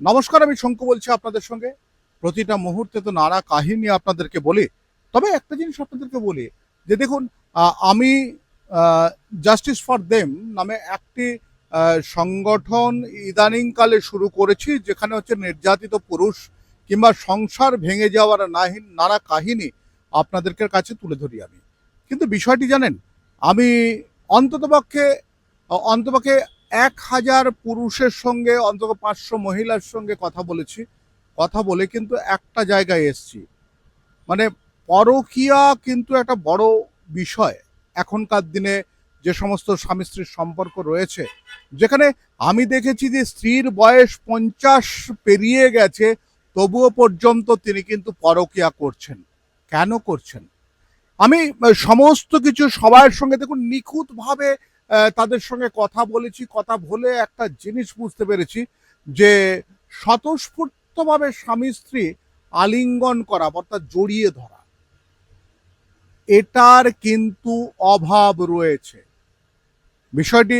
নমস্কার, আমি শঙ্কু বলছি আপনাদের সঙ্গে। প্রতিটা মুহূর্তে তো নানা কাহিনী আপনাদেরকে বলি। তবে একটা জিনিস আপনাদেরকে বলি, যে দেখুন আমি জাস্টিস ফর দেম নামে একটি সংগঠন ইদানিংকালে শুরু করেছি, যেখানে হচ্ছে নির্যাতিত পুরুষ কিংবা সংসার ভেঙে যাওয়ার নানা কাহিনী আপনাদেরকে কাছে তুলে ধরি আমি। কিন্তু বিষয়টি জানেন, আমি অন্ততপক্ষে অন্তপক্ষে এক হাজার পুরুষের সঙ্গে অন্তত পাঁচশো মহিলার সঙ্গে কথা বলেছি। কথা বলে কিন্তু একটা জায়গায় এসছি। মানে পরকীয়া কিন্তু একটা বড় বিষয়। এখনকার দিনে যে সমস্ত স্বামী স্ত্রীর সম্পর্ক রয়েছে যেখানে আমি দেখেছি যে স্ত্রীর বয়স পঞ্চাশ পেরিয়ে গেছে তবুও পর্যন্ত তিনি কিন্তু পরকীয়া করছেন। কেন করছেন? আমি সমস্ত কিছু সবার সঙ্গে দেখুন নিখুঁতভাবে আহ, তাদের সঙ্গে কথা বলেছি, কথা বলে একটা জিনিস বুঝতে পেরেছি যে স্বতঃস্ফূর্তভাবে স্বামী স্ত্রী আলিঙ্গন করা, অর্থাৎ জড়িয়ে ধরা, এটার কিন্তু অভাব রয়েছে। বিষয়টি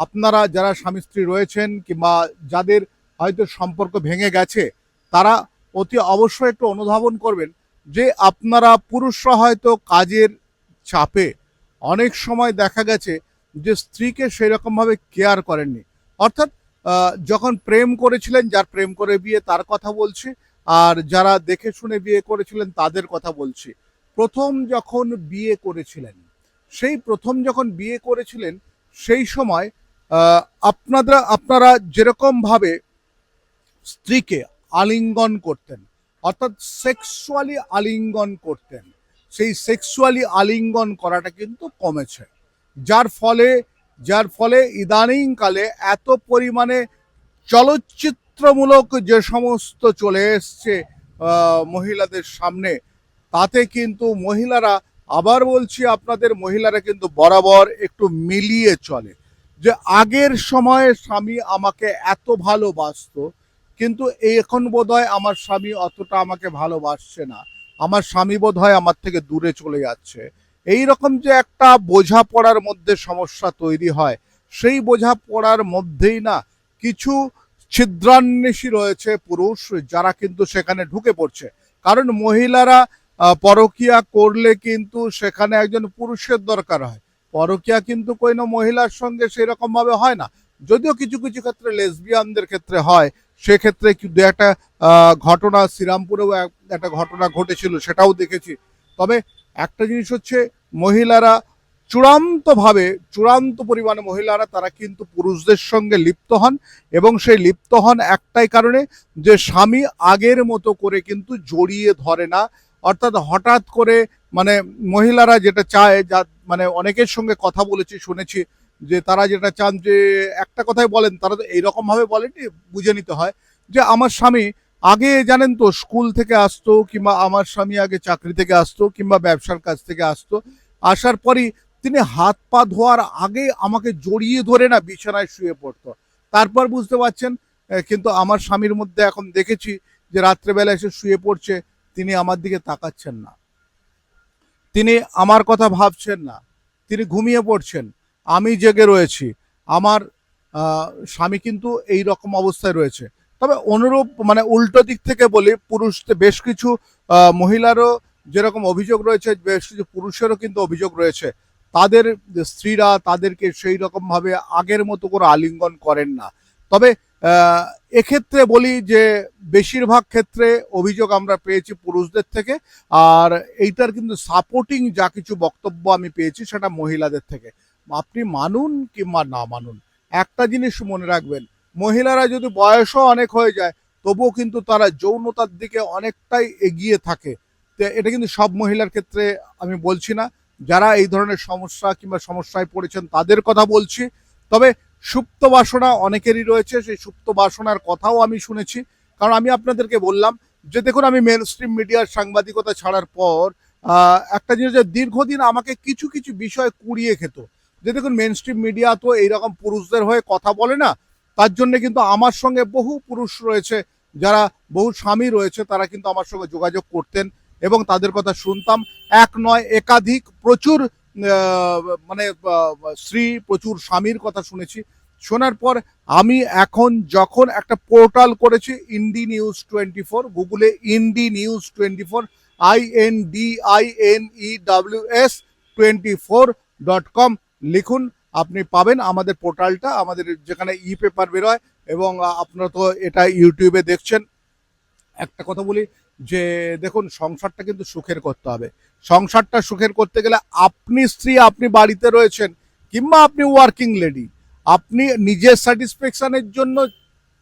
আপনারা যারা স্বামী স্ত্রী রয়েছেন কিংবা যাদের হয়তো সম্পর্ক ভেঙে গেছে, তারা অতি অবশ্যই একটু অনুধাবন করবেন যে আপনারা পুরুষরা হয়তো কাজের চাপে অনেক সময় দেখা গেছে যে স্ত্রীকে সেই রকমভাবে কেয়ার করেননি। অর্থাৎ যখন প্রেম করেছিলেন, যার প্রেম করে বিয়ে তার কথা বলছি, আর যারা দেখে শুনে বিয়ে করেছিলেন তাদের কথা বলছি। প্রথম যখন বিয়ে করেছিলেন, সেই প্রথম যখন বিয়ে করেছিলেন, সেই সময় আপনারা আপনারা যেরকমভাবে স্ত্রীকে আলিঙ্গন করতেন, অর্থাৎ সেক্সুয়ালি আলিঙ্গন করতেন সেই সেক্সুয়ালি আলিঙ্গন করাটা কিন্তু কমেছে। যার ফলে যার ফলে ইদানিংকালে এত পরিমাণে চলচ্চিত্রমূলক যে সমস্ত চলে এসছে মহিলাদের সামনে, তাতে কিন্তু মহিলারা, আবার বলছি আপনাদের মহিলারা কিন্তু বরাবর একটু মিলিয়ে চলে। যে আগের সময়ে স্বামী আমাকে এত ভালোবাসতো, কিন্তু এখন বোধহয় আমার স্বামী অতটা আমাকে ভালোবাসছে না। আমার স্বামী বোধ হয় আমার থেকে দূরে চলে যাচ্ছে। এই রকম যে একটা বোঝাপড়ার মধ্যে সমস্যা তৈরি হয়, সেই বোঝাপড়ার মধ্যেই না কিছু ছিদ্রান্বেষী রয়েছে পুরুষ যারা কিন্তু সেখানে ঢুকে পড়ছে। কারণ মহিলারা পরকীয়া করলে কিন্তু সেখানে একজন পুরুষের দরকার হয়। পরকীয়া কিন্তু কোনো মহিলার সঙ্গে সেরকম ভাবে হয় না। যদিও কিছু কিছু ক্ষেত্রে লেসবিয়ানদের ক্ষেত্রে হয় সেক্ষেত্রে দু একটা ঘটনা শ্রীরামপুরেও এক- একটা ঘটনা ঘটেছিল, সেটাও দেখেছি। তবে একটা জিনিস হচ্ছে, মহিলারা চূড়ান্তভাবে, চূড়ান্ত পরিমাণে মহিলারা তারা কিন্তু পুরুষদের সঙ্গে লিপ্ত হন এবং সেই লিপ্ত হন একটাই কারণে যে স্বামী আগের মতো করে কিন্তু জড়িয়ে ধরে না। অর্থাৎ হঠাৎ করে মানে মহিলারা যেটা চায়, যা মানে অনেকের সঙ্গে কথা বলেছি, শুনেছি যে তারা যেটা চান যে একটা কথাই বলেন, তারা তো এইরকমভাবে বলেনি বুঝে নিতে হয়। যে আমার স্বামী আগে জানেন তো, স্কুল থেকে আসতো কিংবা আমার স্বামী আগে চাকরি থেকে আসতো কিংবা ব্যবসার কাজ থেকে আসতো, আসার পরই তিনি হাত পা ধোয়ার আগে আমাকে জড়িয়ে ধরে না বিছানায় শুয়ে পড়তো। তারপর বুঝতে পারছেন কিন্তু আমার স্বামীর মধ্যে এখন দেখেছি যে রাত্রেবেলা এসে শুয়ে পড়ছে, তিনি আমার দিকে তাকাচ্ছেন না। তিনি আমার কথা ভাবছেন না, তিনি ঘুমিয়ে পড়ছেন। আমি জেগে রয়েছি। আমার স্বামী কিন্তু এই রকম অবস্থায় রয়েছে। তবে অনুরূপ মানে উল্টো দিক থেকে বলি, পুরুষ বেশ কিছু মহিলারও যেরকম অভিযোগ রয়েছে, বেশ কিছু পুরুষেরও কিন্তু অভিযোগ রয়েছে। তাদের স্ত্রীরা তাদেরকে সেই রকম ভাবে আগের মতো করে আলিঙ্গন করেন না। তবে এক্ষেত্রে বলি যে বেশিরভাগ ক্ষেত্রে অভিযোগ আমরা পেয়েছি পুরুষদের থেকে, আর এইটার কিন্তু সাপোর্টিং যা কিছু বক্তব্য আমি পেয়েছি সেটা মহিলাদের থেকে। আপনি মানুন কিংবা না মানুন, একটা জিনিস মনে রাখবেন, মহিলারা যদি বয়সও অনেক হয়ে যায়, তবুও কিন্তু তারা যৌনতার দিকে অনেকটাই এগিয়ে থাকে। এটা কিন্তু সব মহিলার ক্ষেত্রে আমি বলছি না, যারা এই ধরনের সমস্যা কিংবা সমস্যায় পড়েছেন তাদের কথা বলছি। তবে সুপ্ত বাসনা অনেকেরই রয়েছে, সেই সুপ্ত বাসনার কথাও আমি শুনেছি। কারণ আমি আপনাদেরকে বললাম যে দেখুন, আমি মেন স্ট্রিম মিডিয়ার সাংবাদিকতা ছাড়ার পর একটা জিনিস যে দীর্ঘদিন আমাকে কিছু কিছু বিষয় কুড়িয়ে খেত। যে দেখুন মেন স্ট্রিম মিডিয়া তো এইরকম পুরুষদের হয়ে কথা বলে না, তার জন্য কিন্তু আমার সঙ্গে বহু পুরুষ রয়েছে, যারা বহু স্বামী রয়েছে, তারা কিন্তু আমার সঙ্গে যোগাযোগ করতেন এবং তাদের কথা শুনতাম। এক নয়, একাধিক প্রচুর মানে স্ত্রী প্রচুর স্বামীর কথা শুনেছি। শোনার পর আমি এখন যখন একটা পোর্টাল করেছি ইন্ডি নিউজ টোয়েন্টি ফোর গুগলে Indie news twenty four I N D I N E W S twenty four dot com লিখুন, আপনি পাবেন আমাদের পোর্টালটা, আমাদের যেখানে ই পেপার বেরোয়, এবং আপনারা তো এটা ইউটিউবে দেখছেন। একটা কথা বলি, যে দেখুন, সংসারটা কিন্তু সুখের করতে হবে। সংসারটা সুখের করতে গেলে আপনি স্ত্রী, আপনি বাড়িতে রয়েছেন, কিংবা আপনি ওয়ার্কিং লেডি আপনি নিজের স্যাটিসফ্যাকশনের জন্য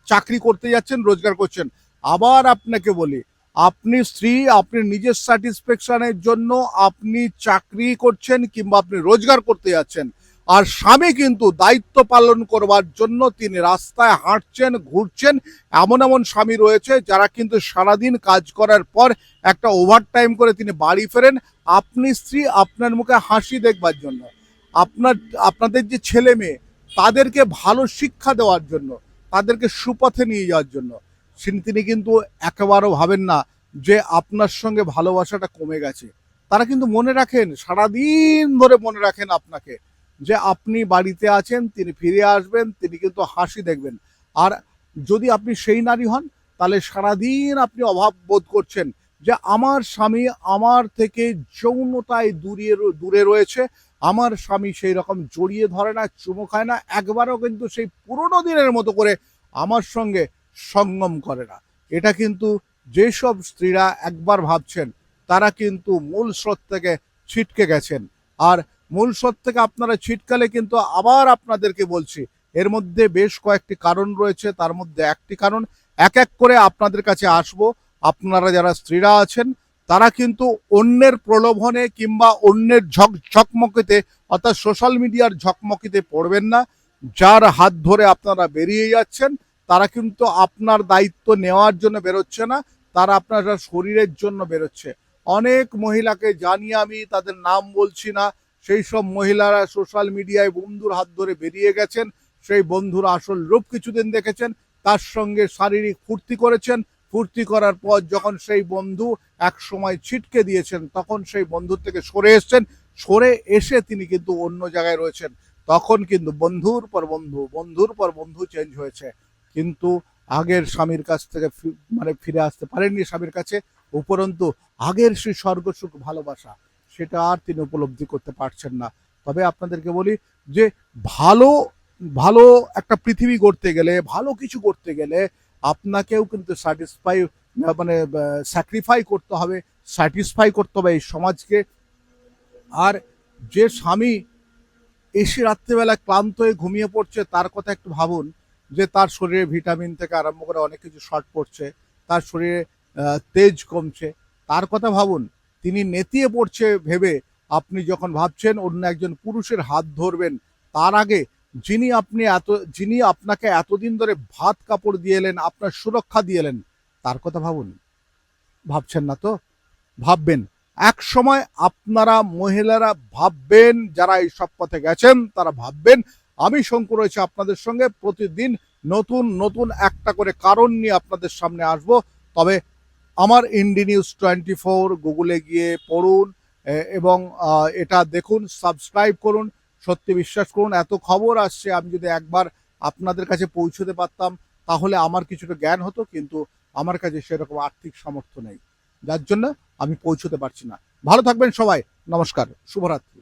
চাকরি করতে যাচ্ছেন, রোজগার করছেন। আবার আপনাকে বলি আপনি স্ত্রী, আপনি নিজের স্যাটিসফ্যাকশনের জন্য আপনি চাকরি করছেন কিংবা আপনি রোজগার করতে যাচ্ছেন। আর স্বামী কিন্তু দায়িত্ব পালন করবার জন্য তিনি রাস্তায় হাঁটছেন, ঘুরছেন। এমন এমন স্বামী রয়েছে যারা কিন্তু সারাদিন কাজ করার পর একটা ওভার টাইম করে তিনি বাড়ি ফেরেন। আপনি স্ত্রী, আপনার মুখে হাসি দেখবার জন্য। আপনার, আপনাদের যে ছেলে মেয়ে তাদেরকে ভালো শিক্ষা দেওয়ার জন্য, তাদেরকে সুপথে নিয়ে যাওয়ার জন্য। তিনি- কিন্তু একেবারেও ভাবেন না যে আপনার সঙ্গে ভালোবাসাটা কমে গেছে। তারা কিন্তু মনে রাখেন, সারাদিন ধরে মনে রাখেন আপনাকে যে আপনি বাড়িতে আছেন, তিনি ফিরে আসবেন, তিনি কিন্তু হাসি দেখবেন। আর যদি আপনি সেই নারী হন, তাহলে সারাদিন আপনি অভাব বোধ করছেন যে আমার স্বামী আমার থেকে যৌনতায় দূরে দূরে রয়েছে, আমার স্বামী সেই রকম জড়িয়ে ধরে না, চুমো খায় না, একবারও কিন্তু সেই পুরোনো দিনের মতো করে আমার সঙ্গে সঙ্গম করে না। এটা কিন্তু যেসব স্ত্রীরা একবার ভাবছেন, তারা কিন্তু মূল স্রোত থেকে ছিটকে গেছেন। আর মূল স্রোত থেকে আপনারা ছিটকালে কিন্তু আবার আপনাদেরকে বলছি, এর মধ্যে বেশ কয়েকটি কারণ রয়েছে, তার মধ্যে একটি কারণ, এক এক করে আপনাদের কাছে আসব। আপনারা যারা স্ত্রীরা আছেন, তারা কিন্তু অন্যের প্রলোভনে কিংবা অন্যের ঝক ঝকমকিতে, অর্থাৎ সোশ্যাল মিডিয়ার ঝকমকিতে পড়বেন না। যার হাত ধরে আপনারা বেরিয়ে যাচ্ছেন তারা কিন্তু আপনার দায়িত্ব নেওয়ার জন্য বেরোচ্ছে না, তারা আপনার শরীরের জন্য বেরোচ্ছে। অনেক মহিলাকে জানি আমি তাদের নাম বলছি না, সেই সব মহিলারা সোশ্যাল মিডিয়ায় বন্ধুর হাত ধরে বেরিয়ে গেছেন, সেই বন্ধুর আসল রূপ কিছুদিন দেখেছেন, তার সঙ্গে শারীরিক ফুর্তি করেছেন। ফুর্তি করার পর যখন সেই বন্ধু এক সময় ছিটকে দিয়েছেন, তখন সেই বন্ধুর থেকে সরে এসছেন। সরে এসে তিনি কিন্তু অন্য জায়গায় রয়েছেন। তখন কিন্তু বন্ধুর পর বন্ধু, বন্ধুর পর বন্ধু চেঞ্জ হয়েছে। কিন্তু আগের স্বামীর কাছ থেকে মানে ফিরে আসতে পারেননি স্বামীর কাছে, উপরন্তু আগের সেই স্বর্গসুখ ভালোবাসা, সেটা আর তিনি উপলব্ধি করতে পারছেন না। তবে আপনাদেরকে বলি যে ভালো ভালো একটা পৃথিবী গড়তে গেলে, ভালো কিছু করতে গেলে আপনাকেও কিন্তু স্যাটিসফাই মানে স্যাক্রিফাই করতে হবে স্যাটিসফাই করতে হবে এই সমাজকে। আর যে স্বামী এসে রাত্রেবেলা ক্লান্ত হয়ে ঘুমিয়ে পড়ছে, তার কথা একটু ভাবুন যে তার শরীরে ভিটামিন থেকে আরম্ভ করে অনেক কিছু শর্ট পড়ছে, তার শরীরে তেজ কমছে। তার কথা ভাবুন, তিনি নেতিয়ে পড়ছে ভেবে আপনি যখন ভাবছেন অন্য একজন পুরুষের হাত ধরবেন, তার আগে যিনি আপনি এত, যিনি আপনাকে এতদিন ধরে ভাত কাপড় দিয়ে এলেন, আপনার সুরক্ষা দিয়ে এলেন, তার কথা ভাবুন। ভাবছেন না তো? ভাববেন। এক সময় আপনারা মহিলারা ভাববেন, যারা এই সব পথে গেছেন, তারা ভাববেন আমি শঙ্কর রয়েছে আপনাদের সঙ্গে। প্রতিদিন নতুন নতুন একটা করে কারণ নিয়ে আপনাদের সামনে আসব। তবে আমার ইন্ডি নিউজ টোয়েন্টি ফোর গুগলে গিয়ে পড়ুন এবং এটা দেখুন সাবস্ক্রাইব করুন, সত্যি বিশ্বাস করুন। এত খবর আসছে, আমি যদি একবার আপনাদের কাছে পৌঁছতে পারতাম, তাহলে আমার কিছুটা জ্ঞান হতো, কিন্তু আমার কাছে সেরকম আর্থিক সামর্থ্য নেই। যার জন্য আমি পৌঁছতে পারছি না। ভালো থাকবেন সবাই। নমস্কার। শুভরাত্রি।